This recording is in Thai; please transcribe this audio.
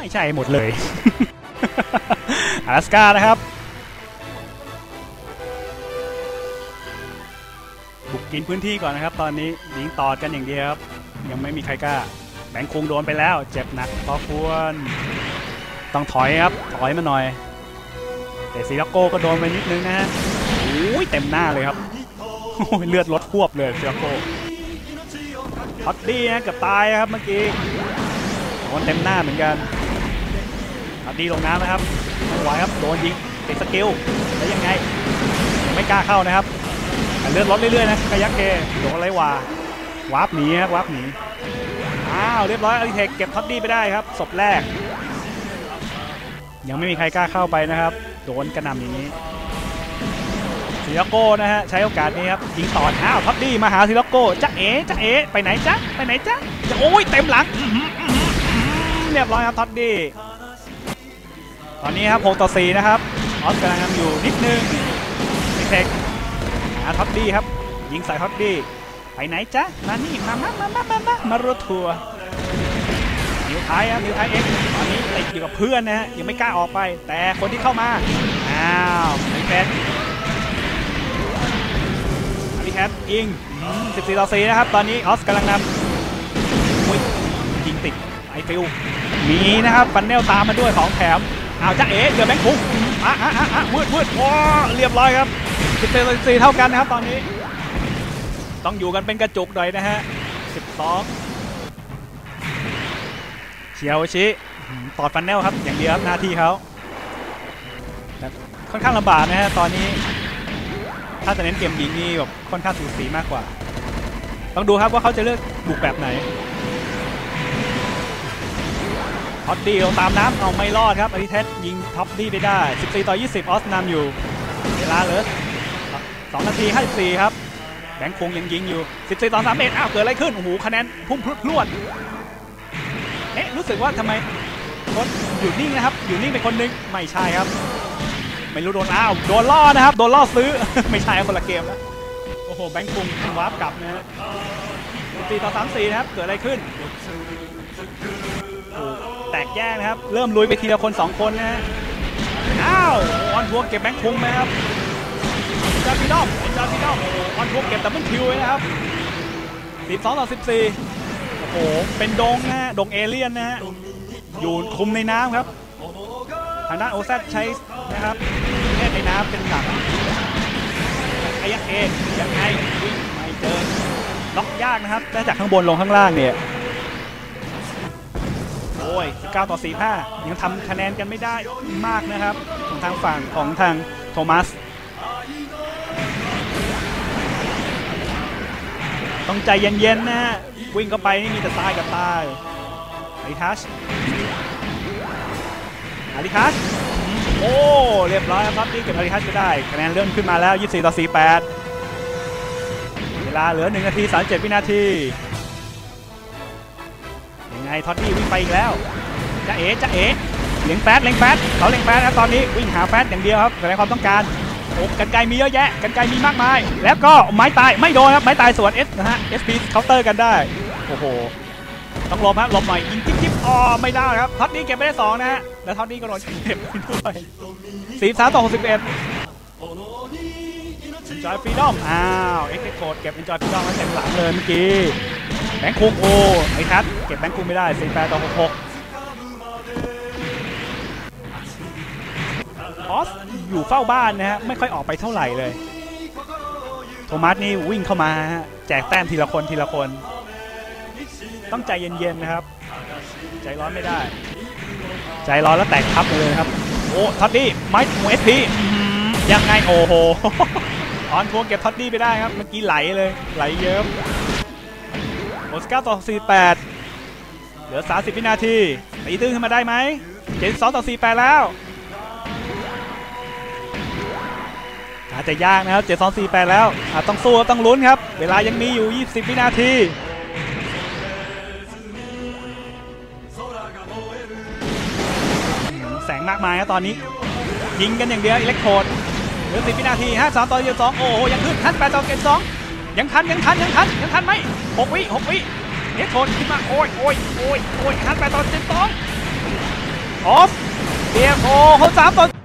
ไม่ใช่หมดเลยอลาสกานะครับ บุกกินพื้นที่ก่อนนะครับ ตอนนี้ยิงต่อกันอย่างเดียวครับ ยังไม่มีใครกล้า แบงค์คงโดนไปแล้ว เจ็บหนักพอควร ต้องถอยครับ ถอยมาหน่อย แต่ซีลักโก้ก็โดนไปนิดนึงนะฮะโอ้ยเต็มหน้าเลยครับเลือดลดควบเลยซีลักโก้ฮอตดี้นะเกือบตายครับเมื่อกี้โดนเต็มหน้าเหมือนกัน อตดี้ลงน้ำนะครับไม่ไหวครับโดนยิงติดสกิลแล้วยังไงยังไม่กล้าเข้านะครับเลือดลดเรื่อยๆนะกายักเกโดนอะไรวาวาร์ปหนีครับวาร์ปหนีอ้าวเรียบร้อยอลิเทคเก็บฮอตดี้ไปได้ครับศพแรก ยังไม่มีใครกล้าเข้าไปนะครับโดนกระหน่ำอย่างนี้ซิลโก้นะฮะใช้โอกาสนี้ครับยิงต่ออ้าวท็อปดี้มาหาซิลโก้จ๊ะเอ๋จ๊ะเอ๋ไปไหนจ๊ะไปไหนจ๊ะจะโอ้ยเต็มหลังเรียบร้อยครับท็อปดี้ ตอนนี้ครับ6ต่อ4นะครับออสกำลังนำอยู่นิดนึงนิเทคหาท็อปดี้ครับ ยิงใส่ท็อปดี้ไปไหนจ๊ะ มานี่ มามามามามามามารูทัวร์นิวไทยครับนิวไทยเอ็กตอนนี้ติดอยู่กับเพื่อนนะฮะ ยังไม่กล้าออกไป แต่คนที่เข้ามา อ้าวไอแฟนอาริแคทยิง 14 ต่อ 4 นะครับ ตอนนี้ออสกำลังนำยยิงติดไอฟิลมีนะครับ ฟันเนลตามมาด้วยของแถม อ้าวจ้าเอ๋เจอแบงค์คุกอะอะอะอะมืดมืดโอ้เรียบร้อยครับ14ต่อ4เท่ากันนะครับตอนนี้ ต้องอยู่กันเป็นกระจุกหน่อยนะฮะ12เชียวชิตอดฟันแนลครับอย่างเดียวครับหน้าที่เขาค่อนข้างลำบากนะฮะตอนนี้ ถ้าจะเน้นเกมยิงนี่แบบค่อนข้างสูสีมากกว่า ต้องดูครับว่าเขาจะเลือกบุกแบบไหน ท็อปดี้ลงตามน้ำเอาไม่รอดครับอาริเทสยิงท็อปดี้ไปได้ 14 ต่อ 20 ออสนำอยู่ เวลาเหลือ2นาที 54 ครับแบงค์คงยังยิงอยู่ 14 ต่อ 31 อ้าว เกิดอะไรขึ้น โอ้โห คะแนนพุ่งพรวด เอ๊ะ รู้สึกว่าทำไมคนอยู่นิ่งนะครับ อยู่นิ่งเป็นคนนึง ไม่ใช่ครับ ไม่รู้โดนอ้าว โดนล่อนะครับ โดนล่อซื้อ ไม่ใช่ครับคนละเกมแล้ว โอ้โห แบงค์คงวาร์ปกลับนะฮะสี่ต่อสามสี่นะครับ เกิดอะไรขึ้น แตกแยกนะครับ เริ่มลุยไปทีละคนสองคนนะฮะอ้าวออนทัวร์เก็บแบงค์คุงไหมครับจาร์พีดอมจาร์พีดอมออนทัวร์เก็บดับเบิลคิวเลยนะครับสิบสองต่อสิบสี่โอ้โหเป็นดงนะฮะดงเอเลี่ยนนะฮะอยู่คุมในน้ำครับ ทางด้านโอแซใช้นะครับเล่นในน้ำเป็นหลักไอ้ยักษ์เอยังไงไม่เจอล็อกยากนะครับได้จากข้างบนลงข้างล่างเนี่ย อ้ย9ต่อ 4 5 ยังทำคะแนนกันไม่ได้มากนะครับ ของทางฝั่งของทางโทมัส ต้องใจเย็นๆนะฮะ วิ่งเข้าไปนี่มีแต่ตายกับตายอาริทัชอาริทัชโอ้ เรียบร้อยครับนี่เก็บอาริทัชก็ได้ คะแนนเลื่อนขึ้นมาแล้ว 24 ต่อ 48 เวลาเหลือ 1 นาที 37 วินาที ไงท็อตตี้วิ่งไปอีกแล้วจะเอ๋จะเอ๋เล็งแฟดเล็งแฟดเขาเล็งแฟดแล้วตอนนี้วิ่งหาแฟดอย่างเดียวครับแสดงความต้องการโอ้กันไกลมีเยอะแยะกันไกลมีมากมาย แล้วก็ไม้ตายไม่โดนครับไม้ตายสวนเอสนะฮะเอสพีเคาน์เตอร์กันได้โอ้โหต้องหลบฮะหลบหน่อยยิงจิ๊บจิ๊บอ๋อไม่ได้ครับท็อตนี้เก็บไปได้สองนะฮะแล้วท็อตนี้ก็โดนเก็บไปด้วยสี่สามต่อหกสิบเอ็ดจอยฟรีดอมอ้าวเอ็กซ์โคดเก็บเอ็นจอยฟรีดอมมาเต็มหลังเลยเมื่อกี้ แบงค์คุงโอ้ไอ้ทัดเก็บแบงค์คุงไม่ได้สี่แปดต่อหกหกออสอยู่เฝ้าบ้านนะฮะไม่ค่อยออกไปเท่าไหร่เลย โทมัสนี่วิ่งเข้ามาแจกแต้มทีละคนทีละคน ต้องใจเย็นๆนะครับ ใจร้อนไม่ได้ ใจร้อนแล้วแตกทับไปเลยครับ โอ้ท็อตดี้ไม้หมูเอสพียังไงโอ้โหออนทวงเก็บท็อตดี้ไปได้ครับเมื่อกี้ไหลเลยไหลเยิ้ม โอสการ์ต่อ 48 เหลือ 30 วินาทีตีตื้นขึ้นมาได้ไหม72ต่อ 48 แล้วอาจจะยากนะครับ 7 2 4 8 แล้วอาจต้องสู้ต้องลุ้นครับ เวลายังมีอยู่ 20 วินาทีแสงมากมายครับตอนนี้ ยิงกันอย่างเดียวอิเล็กโทรดเหลือ10 วินาที 5 3ต่อ72โอ้โหยังขึ้นทัน8ต่อ72 ยังทันยังทันยังทันยังทันไหม6วิ6วิเล็กโทนขึ้นมาโอ้ยโอ้ยโอ้ยโอ้ยทันไปต่อ72ออฟเบียโอเขาสามตอน